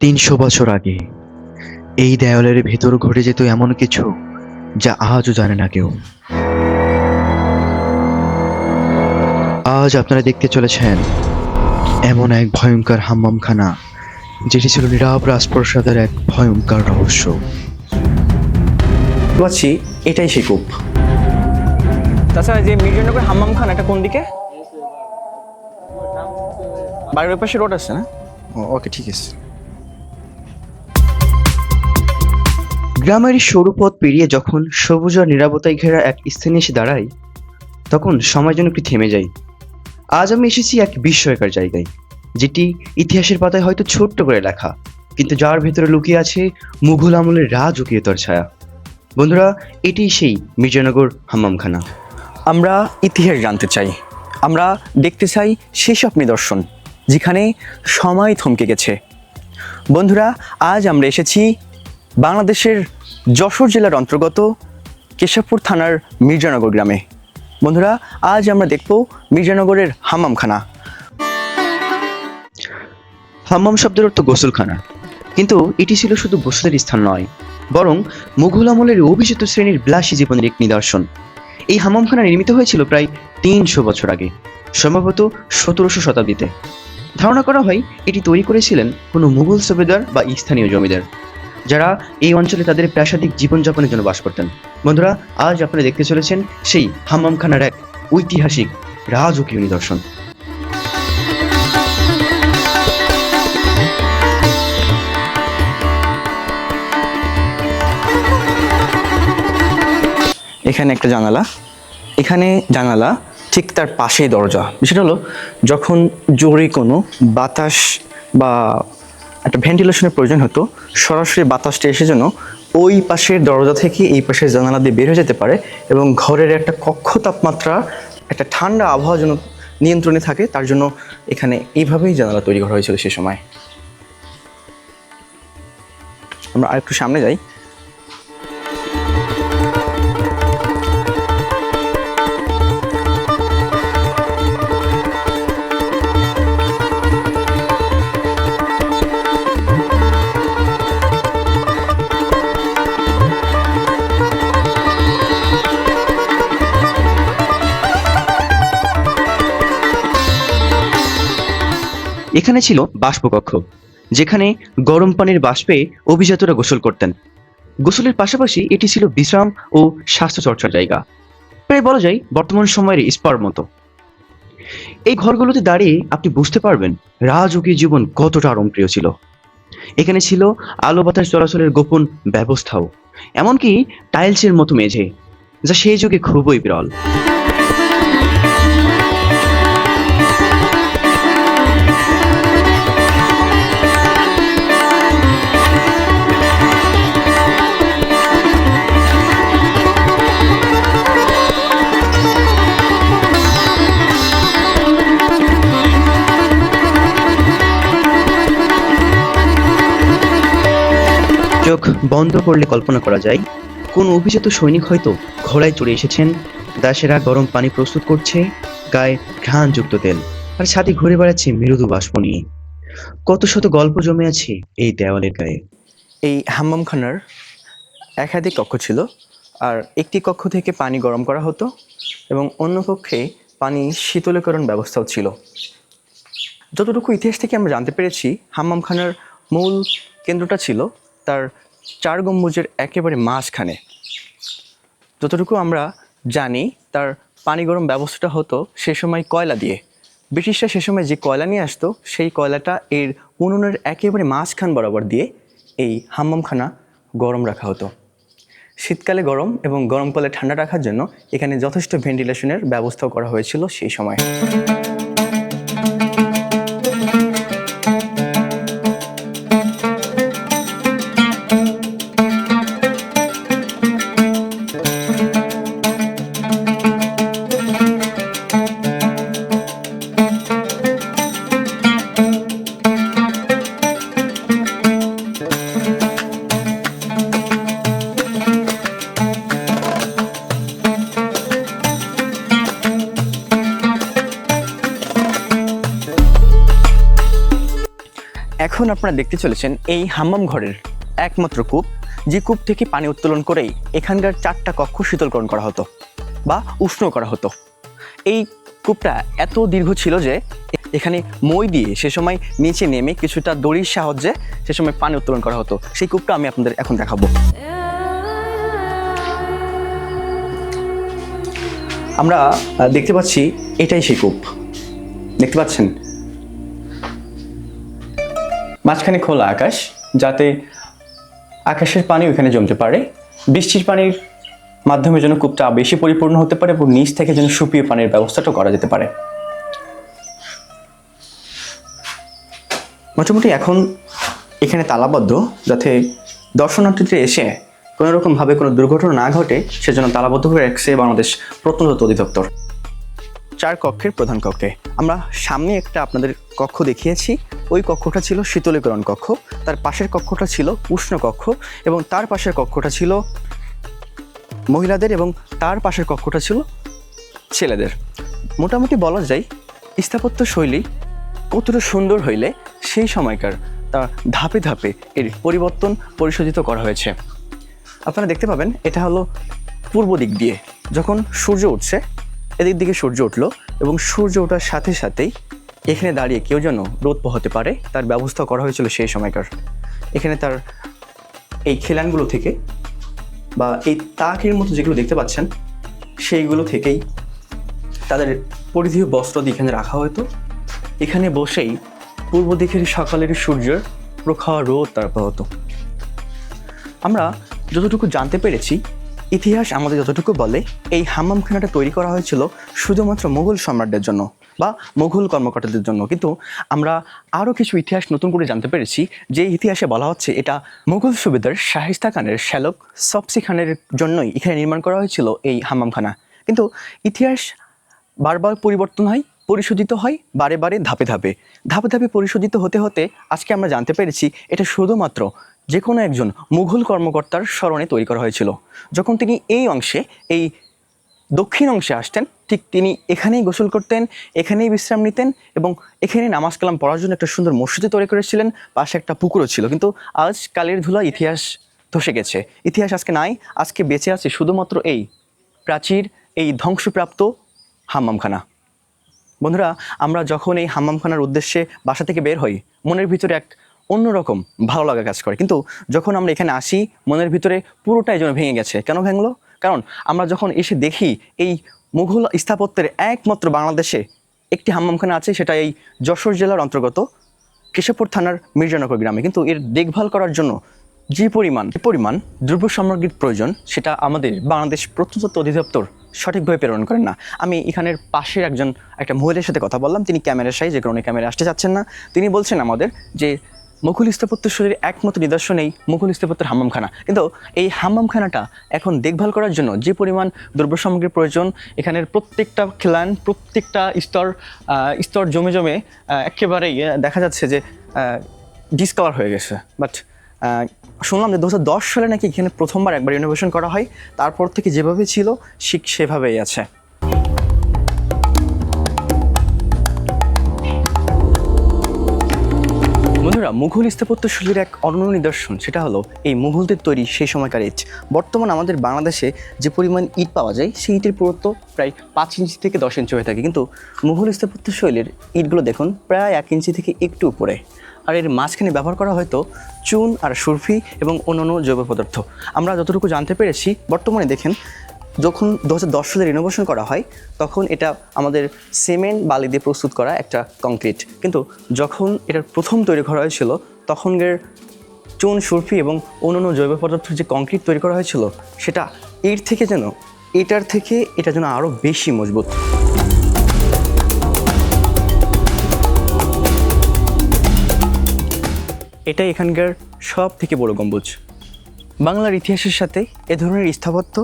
তিনশো বছর আগে। এই দেওয়ালের ভেতর ঘটে যেত এমন কিছু যা আজও জানে না কেউ। আজ আপনারা দেখতে চলেছেন এমন এক ভয়ঙ্কর হাম্মামখানা যেটি ছিল নীরব রাজপ্রসাদের এক ভয়ঙ্কর রহস্য। পাচ্ছি এটাই সেই কূপ। তাছাড়া যে মির্জানগর হাম্মাম খান এটা কোন দিকে? বাড়ির ওই পাশে রোড আছে না? ওকে ঠিক আছে। গ্রামের সরু পথ পেরিয়ে যখন সবুজ আর নিরাপত্তায় ঘেরা এক স্থানে এসে দাঁড়াই, তখন সময় যেন একটু থেমে যাই আজ আমি এসেছি এক বিস্ময়কর জায়গায়, যেটি ইতিহাসের পাতায় হয়তো ছোট্ট করে লেখা, কিন্তু যার ভেতরে লুকিয়ে আছে মুঘল আমলের রাজ রাজকীয়তার ছায়া। বন্ধুরা এটি সেই মির্জানগর হাম্মামখানা। আমরা ইতিহাস জানতে চাই। আমরা দেখতে চাই সেসব নিদর্শন, যেখানে সময় থমকে গেছে। বন্ধুরা, আজ আমরা এসেছি বাংলাদেশের যশোর জেলার অন্তর্গত কেশবপুর থানার মির্জানগর গ্রামে। বন্ধুরা, আজ আমরা দেখব মির্জানগরের হামামখানা হাম্মাম শব্দের অর্থ গোসলখানা। কিন্তু এটি ছিল শুধু গোসলের স্থান নয়, বরং মুঘল আমলের অভিজাত শ্রেণির বিলাসী জীবনের এক নিদর্শন। এই হাম্মামখানা নির্মিত হয়েছিল প্রায় তিনশো বছর আগে, সম্ভবত সতেরোশো শতাব্দীতে। ধারণা করা হয়, এটি তৈরি করেছিলেন কোনো মুঘল সুবেদার বা স্থানীয় জমিদার। যারা এই অঞ্চলে তাদের প্রাসাদিক জীবনযাপনের জন্য বাস করতেন। বন্ধুরা, আজ আপনারা দেখতে চলেছেন সেই হাম্মামখানার এক ঐতিহাসিক রাজকীয় নিদর্শন। এখানে একটা জানালা। এখানে জানালা ঠিক তার পাশেই দরজা। বিষয়টা হলো, যখন জোরে কোনো বাতাস বা একটা ভেন্টিলেশনের প্রয়োজন হতো। সরাসরি বাতাসটি এসে যেন ওই পাশের দরজা থেকে এই পাশের জানালা দিয়ে বের হয়ে যেতে পারে এবং ঘরের একটা কক্ষ তাপমাত্রা, একটা ঠান্ডা আবহাওয়া যেন নিয়ন্ত্রণে থাকে, তার জন্য এখানে এইভাবেই জানালা তৈরি করা হয়েছিল সে সময়। আমরা আরেকটু সামনে যাই। এখানে ছিল বাষ্পকক্ষ, যেখানে গরম পানির বাষ্পে অভিজাতরা গোসল করতেন। গোসলের পাশাপাশি এটি ছিল বিশ্রাম ও স্বাস্থ্য চর্চার জায়গা। প্রায় বলা যায় বর্তমান সময়ের স্পার মতো। এই ঘরগুলোতে দাঁড়িয়ে আপনি বুঝতে পারবেন রাজকীয় জীবন কতটা আরমপ্রিয় ছিল। এখানে ছিল আলো বাতাস চলাচলের গোপন ব্যবস্থাও, এমনকি টাইলসের মতো মেঝে, যা সেই যুগে খুবই বিরল। বন্ধ করলে কল্পনা করা যায়, কোন অভিজাত সৈনিক হয়তো ঘোড়ায় চড়ে এসেছেন, দাসেরা গরম পানি প্রস্তুত করছে, গায়ে ঘ্রাণযুক্ত তেল, আর সাথে ঘুরে বেড়াচ্ছে মৃদু বাষ্প নিয়ে। কত শত গল্প জমে আছে এই দেওয়ালের গায়ে। এই হাম্মামখানার একাধিক কক্ষ ছিল, আর একটি কক্ষ থেকে পানি গরম করা হতো, এবং অন্য কক্ষে পানি শীতলীকরণ ব্যবস্থাও ছিল। যতটুকু ইতিহাস থেকে আমরা জানতে পেরেছি হাম্মামখানার মূল কেন্দ্রটা ছিল তার চার গম্বুজের একেবারে মাঝখানে। যতটুকু আমরা জানি, তার পানি গরম ব্যবস্থাটা হতো সে সময় কয়লা দিয়ে। ব্রিটিশরা সে সময় যে কয়লা নিয়ে আসতো, সেই কয়লাটা এর উনুনের একেবারে মাঝখান বরাবর দিয়ে এই হাম্মামখানা গরম রাখা হতো। শীতকালে গরম এবং গরমকালে ঠান্ডা রাখার জন্য এখানে যথেষ্ট ভেন্টিলেশনের ব্যবস্থাও করা হয়েছিল সেই সময়। এখন আপনারা দেখতে চলেছেন এই হাম্মাম ঘরের একমাত্র কূপ, যে কূপ থেকে পানি উত্তোলন করেই এখানকার চারটা কক্ষ শীতলকরণ করা হতো বা উষ্ণ করা হতো। এই কূপটা এত দীর্ঘ ছিল যে এখানে মই দিয়ে সে সময় নিচে নেমে কিছুটা দড়ির সাহায্যে সে সময় পানি উত্তোলন করা হতো। সেই কূপটা আমি আপনাদের এখন দেখাবো। আমরা দেখতে পাচ্ছি এটাই সেই কূপ। দেখতে পাচ্ছেন? মাঝখানে খোলা আকাশ, যাতে আকাশের পানি ওখানে জমতে পারে। বৃষ্টির পানির মাধ্যমে যেন কূপটা বেশি পরিপূর্ণ হতে পারে এবং নিচ থেকে যেন সুপিয়ে পানির ব্যবস্থাটা করা যেতে পারে। মোটামুটি এখন এখানে তালাবদ্ধ, যাতে দর্শনার্থীদের এসে কোনো রকমভাবে কোনো দুর্ঘটনা না ঘটে, সেজন্য তালাবদ্ধ করে রাখছে বাংলাদেশ প্রত্নতত্ত্ব অধিদপ্তর। চার কক্ষের প্রধান কক্ষে। আমরা সামনে একটা আপনাদের কক্ষ দেখিয়েছি। ওই কক্ষটা ছিল শীতলীকরণ কক্ষ, তার পাশের কক্ষটা ছিল উষ্ণ কক্ষ এবং তার পাশের কক্ষটা ছিল মহিলাদের এবং তার পাশের কক্ষটা ছিল ছেলেদের। মোটামুটি বলা যায় স্থাপত্য শৈলী কতটা সুন্দর হইলে সেই সময়কার তা ধাপে ধাপে এর পরিবর্তন পরিশোধিত করা হয়েছে। আপনারা দেখতে পাবেন, এটা হলো পূর্ব দিক দিয়ে। যখন সূর্য উঠছে, এদিক দিকে সূর্য উঠল এবং সূর্য ওঠার সাথে সাথেই এখানে দাঁড়িয়ে কেউ যেন রোদ পোহাতে পারে, তার ব্যবস্থা করা হয়েছিল সেই সময়কার। এখানে তার এই খিলানগুলো থেকে বা এই তাকের মতো যেগুলো দেখতে পাচ্ছেন, সেইগুলো থেকেই তাদের পরিধেয় বস্ত্র এখানে রাখা হতো। এখানে বসেই পূর্ব দিকের সকালের সূর্যের প্রখর রোদ তারপর হতো আমরা যতটুকু জানতে পেরেছি ইতিহাস আমাদের যতটুকু বলে, এই হাম্মামখানাটা তৈরি করা হয়েছিল শুধুমাত্র মুঘল সম্রাটদের জন্য বা মুঘল কর্মকর্তাদের জন্য। কিন্তু আমরা আরও কিছু ইতিহাস নতুন করে জানতে পেরেছি। যে ইতিহাসে বলা হচ্ছে এটা মুঘল সুবেদার শাহিস্তা খানের শ্যালক সফসি খানের জন্যই এখানে নির্মাণ করা হয়েছিল এই হাম্মামখানা। কিন্তু ইতিহাস বারবার পরিবর্তন হয়, পরিশোধিত হয়, বারে বারে ধাপে ধাপে। ধাপে ধাপে পরিশোধিত হতে হতে আজকে আমরা জানতে পেরেছি এটা শুধুমাত্র যে কোনো একজন মুঘল কর্মকর্তার স্মরণে তৈরি করা হয়েছিল। যখন তিনি এই অংশে, এই দক্ষিণ অংশে আসতেন, ঠিক তিনি এখানেই গোসল করতেন, এখানেই বিশ্রাম নিতেন এবং এখানে নামাজ কালাম পড়ার জন্য একটা সুন্দর মসজিদে তৈরি করেছিলেন, পাশে একটা পুকুরও ছিল। কিন্তু আজ কালের ধুলা ইতিহাস ধসে গেছে। ইতিহাস আজকে নাই, আজকে বেঁচে আছে শুধুমাত্র এই প্রাচীর, এই ধ্বংসপ্রাপ্ত হাম্মামখানা। বন্ধুরা, আমরা যখন এই হাম্মামখানার উদ্দেশ্যে বাসা থেকে বের হই, মনের ভিতরে এক অন্যরকম ভালো লাগা কাজ করে। কিন্তু যখন আমরা এখানে আসি, মনের ভিতরে পুরোটাই যেন ভেঙে গেছে। কেন ভেঙলো? কারণ আমরা যখন এসে দেখি এই মুঘল স্থাপত্যের একমাত্র বাংলাদেশে একটি হাম্মামখানা আছে, সেটা এই যশোর জেলার অন্তর্গত কেশবপুর থানার মির্জানগর গ্রামে। কিন্তু এর দেখভাল করার জন্য যে পরিমাণ পরিমাণ দ্রব্য সামগ্রীর প্রয়োজন, সেটা আমাদের বাংলাদেশ প্রত্নতত্ত্ব অধিদপ্তর সঠিকভাবে প্রেরণ করেন না। আমি এখানের পাশের একজন, একটা মহিলার সাথে কথা বললাম। তিনি ক্যামেরার সাই যে কারণে ক্যামেরা আসতে চাচ্ছেন না। তিনি বলছেন আমাদের যে মুঘল স্থাপত্য শৈলীর একমাত্র নিদর্শন এই মুঘল স্থাপত্যের হাম্মামখানা। কিন্তু এই হাম্মামখানাটা এখন দেখভাল করার জন্য যে পরিমাণ দ্রব্য সামগ্রীর প্রয়োজন, এখানের প্রত্যেকটা খিলান, প্রত্যেকটা স্তর স্তর জমে জমে একেবারেই দেখা যাচ্ছে যে ডিসকভার হয়ে গেছে। বাট শুনলাম যে দু হাজার দশ সালে নাকি এখানে প্রথমবার একবার রিনোভেশন করা হয়। তারপর থেকে যেভাবে ছিল, ঠিক সেভাবেই আছে। বন্ধুরা, মুঘল স্থাপত্য শৈলীর এক অনন্য নিদর্শন, সেটা হলো এই মুঘলদের তৈরি সেই সময়কার ইট। বর্তমান আমাদের বাংলাদেশে যে পরিমাণ ইট পাওয়া যায়, সেই ইটের পুরুত্ব প্রায় পাঁচ ইঞ্চি থেকে দশ ইঞ্চি হয়ে থাকে। কিন্তু মুঘল স্থাপত্য শৈলীর ইটগুলো দেখুন, প্রায় এক ইঞ্চি থেকে একটু উপরে। আর এর মাঝখানে ব্যবহার করা হয়তো চুন আর সুরফি এবং অন্যান্য জৈব পদার্থ। আমরা যতটুকু জানতে পেরেছি, বর্তমানে দেখেন যখন দু হাজার দশ সালে রিনোভেশন করা হয়, তখন এটা আমাদের সিমেন্ট বালি দিয়ে প্রস্তুত করা একটা কংক্রিট কিন্তু যখন এটার প্রথম তৈরি করা হয়েছিল, তখনকার চুন, সুরফি এবং অন্যান্য জৈব পদার্থের যে কংক্রিট তৈরি করা হয়েছিল, সেটা এর থেকে যেন, এটার থেকে এটা যেন আরও বেশি মজবুত। এটাই এখানকার সব থেকে বড় গম্বুজ। বাংলার ইতিহাসের সাথে এ ধরনের স্থাপত্য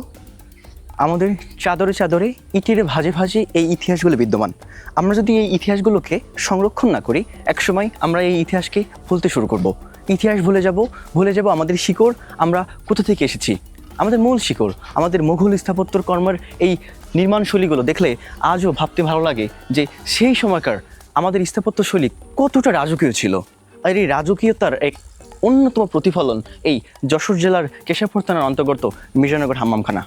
আমাদের চাদরে চাদরে ইটিরে ভাজে ভাজে এই ইতিহাসগুলো বিদ্যমান। আমরা যদি এই ইতিহাসগুলোকে সংরক্ষণ না করি, একসময় আমরা এই ইতিহাসকে ভুলতে শুরু করব। ইতিহাস ভুলে যাব ভুলে যাব আমাদের শিকড়। আমরা কোথা থেকে এসেছি? আমাদের মূল শিকড়, আমাদের মুঘল স্থাপত্যর কর্মের এই নির্মাণশৈলীগুলো দেখলে আজও ভাবতে ভালো লাগে যে সেই সময়কার আমাদের স্থাপত্য শৈলী কতটা রাজকীয় ছিল। আর এই রাজকীয়তার এক অন্যতম প্রতিফলন এই যশোর জেলার কেশবপুর থানার অন্তর্গত মির্জানগর হাম্মামখানা।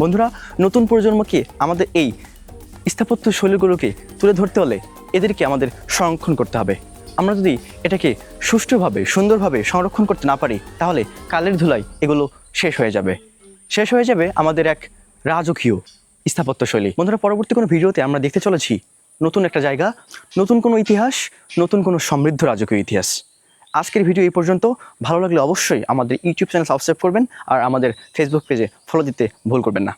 বন্ধুরা, নতুন প্রজন্মকে আমাদের এই স্থাপত্য শৈলীগুলোকে তুলে ধরতে হলে এদেরকে আমাদের সংরক্ষণ করতে হবে? আমরা যদি এটাকে সুষ্ঠুভাবে, সুন্দরভাবে সংরক্ষণ করতে না পারি, তাহলে কালের ধুলায় এগুলো শেষ হয়ে যাবে। শেষ হয়ে যাবে আমাদের এক রাজকীয় স্থাপত্য শৈলী। বন্ধুরা, পরবর্তী কোনো ভিডিওতে আমরা দেখতে চলেছি নতুন একটা জায়গা, নতুন কোনো ইতিহাস, নতুন কোনো সমৃদ্ধ রাজকীয় ইতিহাস। আজকের ভিডিও এই পর্যন্ত। ভালো লাগলে অবশ্যই আমাদের ইউটিউব চ্যানেল সাবস্ক্রাইব করবেন আর আমাদের ফেসবুক পেজে ফলো দিতে ভুল করবেন না।